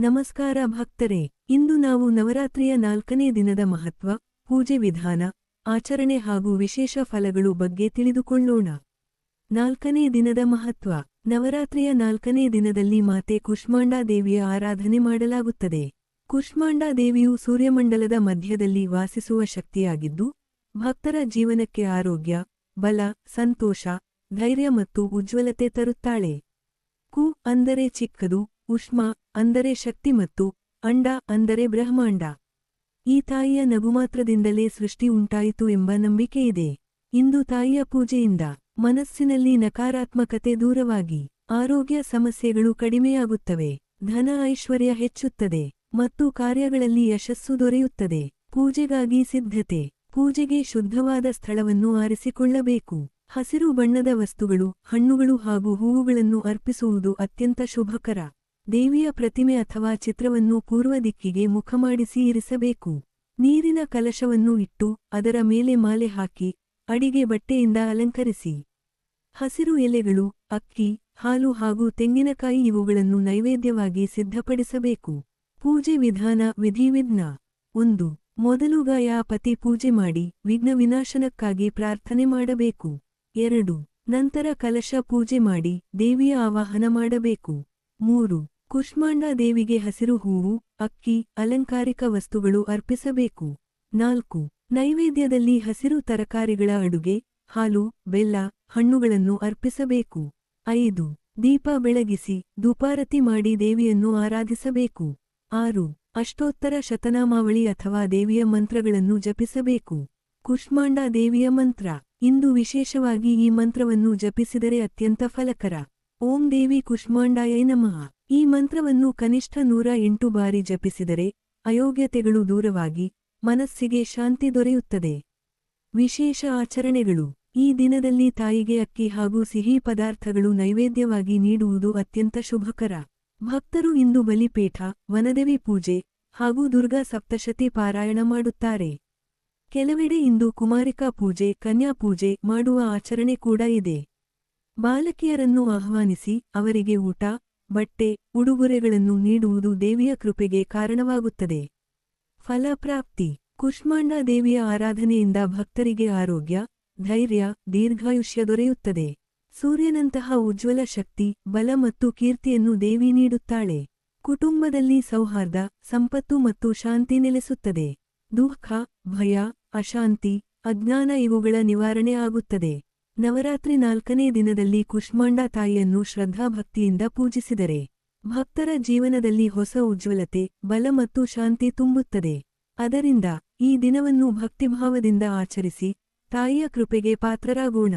ನಮಸ್ಕಾರ ಭಕ್ತರೇ, ಇಂದು ನಾವು ನವರಾತ್ರಿಯ ನಾಲ್ಕನೇ ದಿನದ ಮಹತ್ವ, ಪೂಜೆ ವಿಧಾನ, ಆಚರಣೆ ಹಾಗೂ ವಿಶೇಷ ಫಲಗಳು ಬಗ್ಗೆ ತಿಳಿದುಕೊಳ್ಳೋಣ. ನಾಲ್ಕನೇ ದಿನದ ಮಹತ್ವ, ನವರಾತ್ರಿಯ ನಾಲ್ಕನೇ ದಿನದಲ್ಲಿ ಮಾತೆ ಕುಷ್ಮಾಂಡಾ ದೇವಿಯ ಆರಾಧನೆ ಮಾಡಲಾಗುತ್ತದೆ. ಕುಷ್ಮಾಂಡಾ ದೇವಿಯು ಸೂರ್ಯಮಂಡಲದ ಮಧ್ಯದಲ್ಲಿ ವಾಸಿಸುವ ಶಕ್ತಿಯಾಗಿದ್ದು, ಭಕ್ತರ ಜೀವನಕ್ಕೆ ಆರೋಗ್ಯ, ಬಲ, ಸಂತೋಷ, ಧೈರ್ಯ ಮತ್ತು ಉಜ್ವಲತೆ ತರುತ್ತಾಳೆ. ಕು ಅಂದರೆ ಚಿಕ್ಕದು ಉಷ್ಮ ಅಂದರೆ ಶಕ್ತಿ ಮತ್ತು ಅಂಡ ಅಂದರೆ ಬ್ರಹ್ಮಾಂಡ. ಈ ತಾಯಿಯ ನಗುಮಾತ್ರದಿಂದಲೇ ಸೃಷ್ಟಿ ಉಂಟಾಯಿತು ಎಂಬ ನಂಬಿಕೆಯಿದೆ. ಇಂದು ತಾಯಿಯ ಪೂಜೆಯಿಂದ ಮನಸ್ಸಿನಲ್ಲಿ ನಕಾರಾತ್ಮಕತೆ ದೂರವಾಗಿ ಆರೋಗ್ಯ ಸಮಸ್ಯೆಗಳು ಕಡಿಮೆಯಾಗುತ್ತವೆ. ಧನ ಐಶ್ವರ್ಯ ಹೆಚ್ಚುತ್ತದೆ ಮತ್ತು ಕಾರ್ಯಗಳಲ್ಲಿ ಯಶಸ್ಸು ದೊರೆಯುತ್ತದೆ. ಪೂಜೆಗಾಗಿ ಸಿದ್ಧತೆ, ಪೂಜೆಗೆ ಶುದ್ಧವಾದ ಸ್ಥಳವನ್ನು ಆರಿಸಿಕೊಳ್ಳಬೇಕು. ಹಸಿರು ಬಣ್ಣದ ವಸ್ತುಗಳು, ಹಣ್ಣುಗಳು ಹಾಗೂ ಹೂವುಗಳನ್ನು ಅರ್ಪಿಸುವುದು ಅತ್ಯಂತ ಶುಭಕರ. ದೇವಿಯ ಪ್ರತಿಮೆ ಅಥವಾ ಚಿತ್ರವನ್ನು ಪೂರ್ವ ದಿಕ್ಕಿಗೆ ಮುಖಮಾಡಿಸಿ ಇರಿಸಬೇಕು. ನೀರಿನ ಕಲಶವನ್ನು ಇಟ್ಟು ಅದರ ಮೇಲೆ ಮಾಲೆ ಹಾಕಿ, ಅಡಿಗೆ ಬಟ್ಟೆಯಿಂದ ಅಲಂಕರಿಸಿ. ಹಸಿರು ಎಲೆಗಳು, ಅಕ್ಕಿ, ಹಾಲು ಹಾಗೂ ತೆಂಗಿನಕಾಯಿ ಇವುಗಳನ್ನು ನೈವೇದ್ಯವಾಗಿ ಸಿದ್ಧಪಡಿಸಬೇಕು. ಪೂಜೆ ವಿಧಾನ ವಿಧಿವಿಘ್ನ. ಒಂದು, ಮೊದಲು ಪತಿ ಪೂಜೆ ಮಾಡಿ ವಿಘ್ನ ವಿನಾಶನಕ್ಕಾಗಿ ಪ್ರಾರ್ಥನೆ ಮಾಡಬೇಕು. ಎರಡು, ನಂತರ ಕಲಶ ಪೂಜೆ ಮಾಡಿ ದೇವಿಯ ಆವಾಹನ ಮಾಡಬೇಕು. ಮೂರು ಕುಷ್ಮಾಂಡ ದೇವಿಗೆ ಹಸಿರು ಹೂವು, ಅಕ್ಕಿ, ಅಲಂಕಾರಿಕ ವಸ್ತುಗಳು ಅರ್ಪಿಸಬೇಕು. ನಾಲ್ಕು, ನೈವೇದ್ಯದಲ್ಲಿ ಹಸಿರು ತರಕಾರಿಗಳ ಅಡುಗೆ, ಹಾಲು, ಬೆಲ್ಲ, ಹಣ್ಣುಗಳನ್ನು ಅರ್ಪಿಸಬೇಕು. ಐದು, ದೀಪ ಬೆಳಗಿಸಿ ದುಪಾರತಿ ಮಾಡಿ ದೇವಿಯನ್ನು ಆರಾಧಿಸಬೇಕು. ಆರು, ಅಷ್ಟೋತ್ತರ ಶತನಾಮಾವಳಿ ಅಥವಾ ದೇವಿಯ ಮಂತ್ರಗಳನ್ನು ಜಪಿಸಬೇಕು. ಕುಷ್ಮಾಂಡ ದೇವಿಯ ಮಂತ್ರ. ಇಂದು ವಿಶೇಷವಾಗಿ ಈ ಮಂತ್ರವನ್ನು ಜಪಿಸಿದರೆ ಅತ್ಯಂತ ಫಲಕರ. ಓಂ ದೇವಿ ಕುಷ್ಮಾಂಡಾಯ ನಮಃ. ಈ ಮಂತ್ರವನ್ನು ಕನಿಷ್ಠ ನೂರ ಎಂಟು ಬಾರಿ ಜಪಿಸಿದರೆ ಅಯೋಗ್ಯತೆಗಳು ದೂರವಾಗಿ ಮನಸ್ಸಿಗೆ ಶಾಂತಿ ದೊರೆಯುತ್ತದೆ. ವಿಶೇಷ ಆಚರಣೆಗಳು. ಈ ದಿನದಲ್ಲಿ ತಾಯಿಗೆ ಅಕ್ಕಿ ಹಾಗೂ ಸಿಹಿ ಪದಾರ್ಥಗಳು ನೈವೇದ್ಯವಾಗಿ ನೀಡುವುದು ಅತ್ಯಂತ ಶುಭಕರ. ಭಕ್ತರು ಇಂದು ಬಲಿಪೀಠ, ವನದೇವಿ ಪೂಜೆ ಹಾಗೂ ದುರ್ಗಾ ಸಪ್ತಶತಿ ಪಾರಾಯಣ ಮಾಡುತ್ತಾರೆ. ಕೆಲವೆಡೆ ಇಂದು ಕುಮಾರಿಕಾ ಪೂಜೆ, ಕನ್ಯಾ ಪೂಜೆ ಮಾಡುವ ಆಚರಣೆ ಕೂಡ ಇದೆ. ಬಾಲಕಿಯರನ್ನು ಆಹ್ವಾನಿಸಿ ಅವರಿಗೆ ಊಟ ಬಟ್ಟೆ, ಉಡುಗೊರೆಗಳನ್ನು ನೀಡುವುದು ದೇವಿಯ ಕೃಪೆಗೆ ಕಾರಣವಾಗುತ್ತದೆ. ಫಲಪ್ರಾಪ್ತಿ. ಕುಷ್ಮಾಂಡ ದೇವಿಯ ಆರಾಧನೆಯಿಂದ ಭಕ್ತರಿಗೆ ಆರೋಗ್ಯ, ಧೈರ್ಯ, ದೀರ್ಘಾಯುಷ್ಯ ದೊರೆಯುತ್ತದೆ. ಸೂರ್ಯನಂತಹ ಉಜ್ವಲ ಶಕ್ತಿ, ಬಲ ಮತ್ತು ಕೀರ್ತಿಯನ್ನು ದೇವಿ ನೀಡುತ್ತಾಳೆ. ಕುಟುಂಬದಲ್ಲಿ ಸೌಹಾರ್ದ, ಸಂಪತ್ತು ಮತ್ತು ಶಾಂತಿ ನೆಲೆಸುತ್ತದೆ. ದುಃಖ, ಭಯ, ಅಶಾಂತಿ, ಅಜ್ಞಾನ ಇವುಗಳ ನಿವಾರಣೆ ಆಗುತ್ತದೆ. ನವರಾತ್ರಿ ನಾಲ್ಕನೇ ದಿನದಲ್ಲಿ ಕುಷ್ಮಾಂಡ ತಾಯಿಯನ್ನು ಶ್ರದ್ಧಾಭಕ್ತಿಯಿಂದ ಪೂಜಿಸಿದರೆ ಭಕ್ತರ ಜೀವನದಲ್ಲಿ ಹೊಸ ಉಜ್ವಲತೆ, ಬಲ ಮತ್ತು ಶಾಂತಿ ತುಂಬುತ್ತದೆ. ಅದರಿಂದ ಈ ದಿನವನ್ನು ಭಕ್ತಿಭಾವದಿಂದ ಆಚರಿಸಿ ತಾಯಿಯ ಕೃಪೆಗೆ ಪಾತ್ರರಾಗೋಣ.